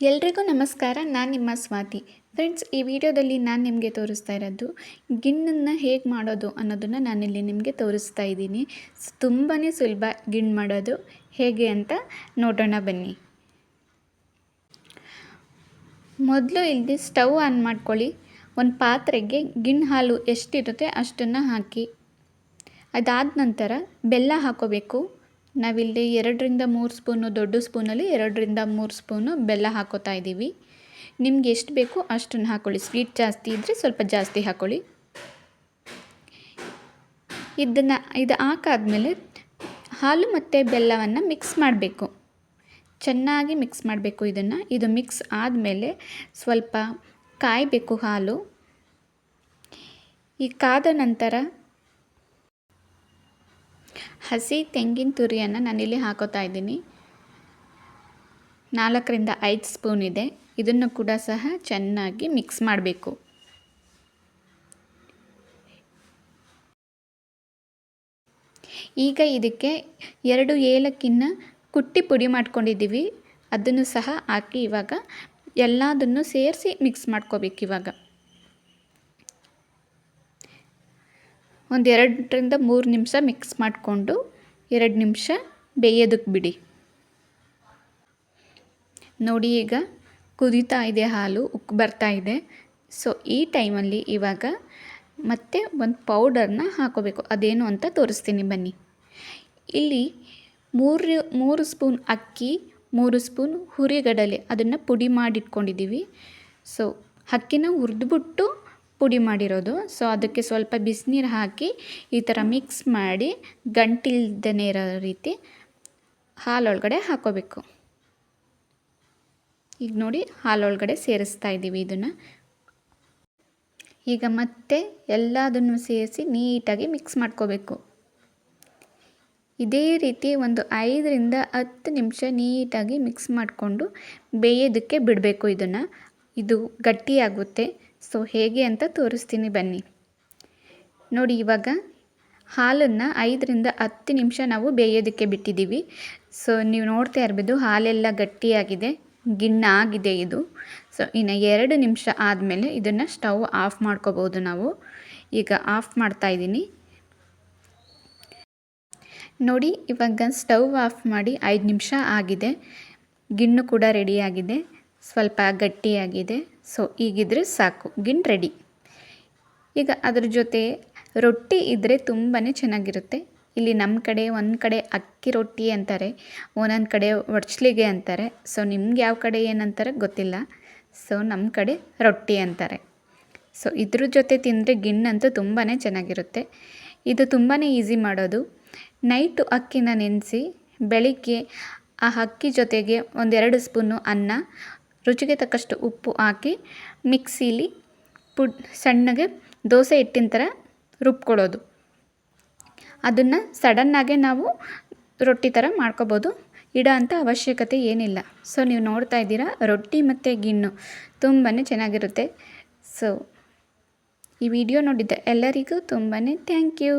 ಎಲ್ರಿಗೂ ನಮಸ್ಕಾರ, ನಾನು ನಿಮ್ಮ ಸ್ವಾತಿ. ಫ್ರೆಂಡ್ಸ್ ಈ ವಿಡಿಯೋದಲ್ಲಿ ನಾನು ನಿಮಗೆ ತೋರಿಸ್ತಾ ಇರೋದು, ಗಿಣ್ಣನ್ನು ಹೇಗೆ ಮಾಡೋದು ಅನ್ನೋದನ್ನು ನಾನಿಲ್ಲಿ ನಿಮಗೆ ತೋರಿಸ್ತಾ ಇದ್ದೀನಿ. ತುಂಬಾ ಸುಲಭ ಗಿಣ್ಣು ಮಾಡೋದು. ಹೇಗೆ ಅಂತ ನೋಡೋಣ ಬನ್ನಿ. ಮೊದಲು ಇಲ್ಲಿ ಸ್ಟವ್ ಆನ್ ಮಾಡ್ಕೊಳ್ಳಿ. ಒಂದು ಪಾತ್ರೆಗೆ ಗಿಣ್ಣು ಹಾಲು ಎಷ್ಟಿರುತ್ತೆ ಅಷ್ಟನ್ನು ಹಾಕಿ. ಅದಾದ ನಂತರ ಬೆಲ್ಲ ಹಾಕೋಬೇಕು. ನಾವಿಲ್ಲಿ ಎರಡರಿಂದ ಮೂರು ಸ್ಪೂನು ದೊಡ್ಡ ಸ್ಪೂನಲ್ಲಿ ಎರಡರಿಂದ ಮೂರು ಸ್ಪೂನು ಬೆಲ್ಲ ಹಾಕೋತಾ ಇದ್ದೀವಿ. ನಿಮ್ಗೆ ಎಷ್ಟು ಬೇಕು ಅಷ್ಟನ್ನು ಹಾಕ್ಕೊಳ್ಳಿ ಸ್ವೀಟ್ ಜಾಸ್ತಿ ಇದ್ದರೆ ಸ್ವಲ್ಪ ಜಾಸ್ತಿ ಹಾಕ್ಕೊಳ್ಳಿ ಇದನ್ನು, ಇದು ಹಾಕಾದ್ಮೇಲೆ ಹಾಲು ಮತ್ತು ಬೆಲ್ಲವನ್ನು ಮಿಕ್ಸ್ ಮಾಡಬೇಕು. ಚೆನ್ನಾಗಿ ಮಿಕ್ಸ್ ಮಾಡಬೇಕು ಇದನ್ನು. ಇದು ಮಿಕ್ಸ್ ಆದಮೇಲೆ ಸ್ವಲ್ಪ ಕಾಯಬೇಕು ಹಾಲು. ಈ ಕಾದ ನಂತರ ಹಸಿ ತೆಂಗಿನ ತುರಿಯನ್ನು ನಾನಿಲ್ಲಿ ಹಾಕೋತಾ ಇದ್ದೀನಿ. ನಾಲ್ಕರಿಂದ ಐದು ಸ್ಪೂನ್ ಇದೆ. ಇದನ್ನು ಕೂಡ ಸಹ ಚೆನ್ನಾಗಿ ಮಿಕ್ಸ್ ಮಾಡಬೇಕು. ಈಗ ಇದಕ್ಕೆ ಎರಡು ಏಲಕ್ಕಿನ ಕುಟ್ಟಿ ಪುಡಿ ಮಾಡ್ಕೊಂಡಿದ್ದೀವಿ. ಅದನ್ನು ಸಹ ಹಾಕಿ ಇವಾಗ ಎಲ್ಲದನ್ನು ಸೇರಿಸಿ ಮಿಕ್ಸ್ ಮಾಡ್ಕೋಬೇಕು ಇವಾಗ. ಒಂದು ಎರಡರಿಂದ ಮೂರು ನಿಮಿಷ ಮಿಕ್ಸ್ ಮಾಡಿಕೊಂಡು ಎರಡು ನಿಮಿಷ ಬೇಯೋದಕ್ಕೆ ಬಿಡಿ. ನೋಡಿ ಈಗ ಕುದೀತಾ ಇದೆ ಹಾಲು ಉಕ್ಕು ಬರ್ತಾ ಇದೆ. ಸೊ ಈ ಟೈಮಲ್ಲಿ ಇವಾಗ ಮತ್ತೆ ಒಂದು ಪೌಡರ್ನ ಹಾಕೋಬೇಕು. ಅದೇನು ಅಂತ ತೋರಿಸ್ತೀನಿ ಬನ್ನಿ. ಇಲ್ಲಿ ಮೂರು ಮೂರು ಸ್ಪೂನ್ ಅಕ್ಕಿ, ಮೂರು ಸ್ಪೂನ್ ಹುರಿಗಡಲೆ, ಅದನ್ನು ಪುಡಿ ಮಾಡಿಟ್ಕೊಂಡಿದ್ದೀವಿ. ಸೊ ಅಕ್ಕಿನ ಹುರಿದ್ಬಿಟ್ಟು ಪುಡಿ ಮಾಡಿರೋದು. ಸೊ ಅದಕ್ಕೆ ಸ್ವಲ್ಪ ಬಿಸಿನೀರು ಹಾಕಿ ಈ ಥರ ಮಿಕ್ಸ್ ಮಾಡಿ ಗಂಟಿಲ್ದೇ ಇರೋ ರೀತಿ ಹಾಲೊಳಗಡೆ ಹಾಕೋಬೇಕು. ಈಗ ನೋಡಿ ಹಾಲೊಳಗಡೆ ಸೇರಿಸ್ತಾ ಇದ್ದೀವಿ ಇದನ್ನು. ಈಗ ಮತ್ತೆ ಎಲ್ಲದನ್ನು ಸೇರಿಸಿ ನೀಟಾಗಿ ಮಿಕ್ಸ್ ಮಾಡ್ಕೋಬೇಕು. ಇದೇ ರೀತಿ ಒಂದು ಐದರಿಂದ ಹತ್ತು ನಿಮಿಷ ನೀಟಾಗಿ ಮಿಕ್ಸ್ ಮಾಡಿಕೊಂಡು ಬೇಯೋದಕ್ಕೆ ಬಿಡಬೇಕು ಇದನ್ನು. ಇದು ಗಟ್ಟಿಯಾಗುತ್ತೆ. ಸೊ ಹೇಗೆ ಅಂತ ತೋರಿಸ್ತೀನಿ ಬನ್ನಿ. ನೋಡಿ ಇವಾಗ ಹಾಲನ್ನು ಐದರಿಂದ ಹತ್ತು ನಿಮಿಷ ನಾವು ಬೇಯೋದಕ್ಕೆ ಬಿಟ್ಟಿದ್ದೀವಿ. ಸೊ ನೀವು ನೋಡ್ತಾ ಇರ್ಬೋದು ಹಾಲೆಲ್ಲ ಗಟ್ಟಿಯಾಗಿದೆ, ಗಿಣ್ಣ ಆಗಿದೆ ಇದು. ಸೊ ಇನ್ನು ಎರಡು ನಿಮಿಷ ಆದಮೇಲೆ ಇದನ್ನು ಸ್ಟವ್ ಆಫ್ ಮಾಡ್ಕೋಬೋದು ನಾವು. ಈಗ ಆಫ್ ಮಾಡ್ತಾ ಇದ್ದೀನಿ. ನೋಡಿ ಇವಾಗ ಸ್ಟವ್ ಆಫ್ ಮಾಡಿ ಐದು ನಿಮಿಷ ಆಗಿದೆ. ಗಿಣ್ಣು ಕೂಡ ರೆಡಿಯಾಗಿದೆ ಸ್ವಲ್ಪ ಗಟ್ಟಿಯಾಗಿದೆ. ಸೊ ಈಗಿದ್ರೆ ಸಾಕು ಗಿನ್ ರೆಡಿ ಈಗ ಅದ್ರ ಜೊತೆ ರೊಟ್ಟಿ ಇದ್ದರೆ ತುಂಬಾ ಚೆನ್ನಾಗಿರುತ್ತೆ. ಇಲ್ಲಿ ನಮ್ಮ ಕಡೆ ಒಂದು ಕಡೆ ಅಕ್ಕಿ ರೊಟ್ಟಿ ಅಂತಾರೆ, ಒಂದೊಂದು ಕಡೆ ಒಡ್ಸ್ಲಿಗೆ ಅಂತಾರೆ. ಸೊ ನಿಮ್ಗೆ ಯಾವ ಕಡೆ ಏನಂತಾರೆ ಗೊತ್ತಿಲ್ಲ. ಸೊ ನಮ್ಮ ಕಡೆ ರೊಟ್ಟಿ ಅಂತಾರೆ. ಸೊ ಇದ್ರ ಜೊತೆ ತಿಂದರೆ ಗಿಣ್ಣಂತೂ ತುಂಬಾ ಚೆನ್ನಾಗಿರುತ್ತೆ. ಇದು ತುಂಬಾ ಈಸಿ ಮಾಡೋದು. ನೈಟು ಅಕ್ಕಿನ ನೆನೆಸಿ, ಬೆಳಿಗ್ಗೆ ಆ ಅಕ್ಕಿ ಜೊತೆಗೆ ಒಂದೆರಡು ಸ್ಪೂನು ಅನ್ನ ರುಚಿಗೆ ತಕ್ಕಷ್ಟು ಉಪ್ಪು ಹಾಕಿ ಮಿಕ್ಸೀಲಿ ಪುಡ್ ಸಣ್ಣಗೆ ದೋಸೆ ಹಿಟ್ಟಿನ ಥರ ರುಬ್ಕೊಳ್ಳೋದು. ಅದನ್ನು ಸಡನ್ನಾಗೆ ನಾವು ರೊಟ್ಟಿ ಥರ ಮಾಡ್ಕೋಬೋದು. ಇಡೋ ಅಂಥ ಅವಶ್ಯಕತೆ ಏನಿಲ್ಲ. ಸೊ ನೀವು ನೋಡ್ತಾ ಇದ್ದೀರಾ, ರೊಟ್ಟಿ ಮತ್ತು ಗಿಣ್ಣು ತುಂಬಾ ಚೆನ್ನಾಗಿರುತ್ತೆ. ಸೊ ಈ ವಿಡಿಯೋ ನೋಡಿದ್ದ ಎಲ್ಲರಿಗೂ ತುಂಬಾ ಥ್ಯಾಂಕ್ ಯು